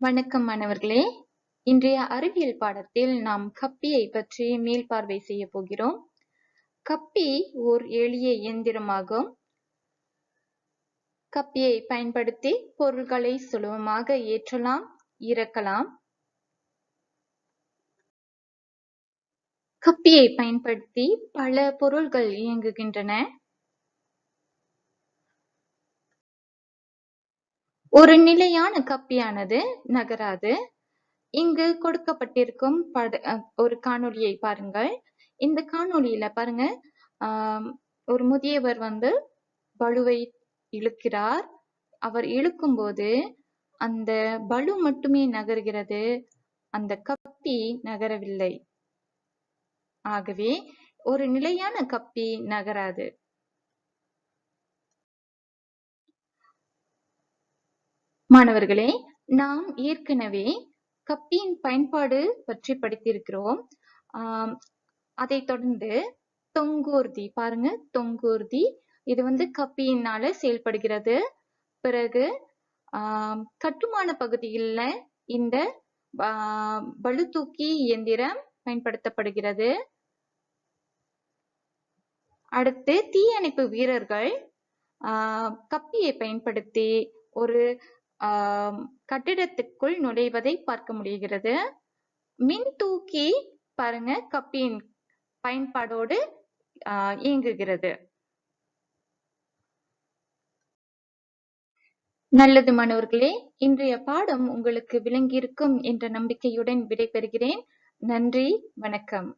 வணக்கம் மாணவர்களே. இன்றைய அறிவியல் பாடத்தில் நாம் கப்பியை பற்றி மேல்பார்வை செய்ய போகிறோம். கப்பி ஓர் எளிய இயந்திரமாகும். கப்பியை பயன்படுத்தி பொருள்களை சுலபமாக ஏற்றலாம் இறக்கலாம். கப்பியை பயன்படுத்தி பல பொருள்கள் இயங்குகின்றன. ஒரு நிலையான கப்பியானது நகராது. இங்கு கொடுக்கப்பட்டிருக்கும் பட அஹ் ஒரு காணொளியை பாருங்கள். இந்த காணொளியில பாருங்க ஆஹ் ஒரு முதியவர் வந்து பளுவை இழுக்கிறார். அவர் இழுக்கும் போது அந்த பளு மட்டுமே நகர்கிறது. அந்த கப்பி நகரவில்லை. ஆகவே ஒரு நிலையான கப்பி நகராது. மாணவர்களே நாம் ஏற்கனவே கப்பியின் பயன்பாடு பற்றி படித்திருக்கிறோம். ஆஹ் அதை தொடர்ந்து தொங்கூர்தி பாருங்க தொங்கூர்தி. இது வந்து கப்பியினால செயல்படுகிறது. பிறகு கட்டுமான பகுதியில இந்த ஆஹ் பளுதூக்கி இயந்திரம் பயன்படுத்தப்படுகிறது. அடுத்து தீயணைப்பு வீரர்கள் ஆஹ் கப்பியை பயன்படுத்தி ஒரு கட்டிடத்துக்குள் நுழைவதை பார்க்க முடிகிறது. மின் தூக்கி பாருங்க கப்பியின் பயன்பாடோடு ஆஹ் இயங்குகிறது. நல்லது மாணவர்களே இன்றைய பாடம் உங்களுக்கு விளங்கியிருக்கும் என்ற நம்பிக்கையுடன் விடைபெறுகிறேன். நன்றி வணக்கம்.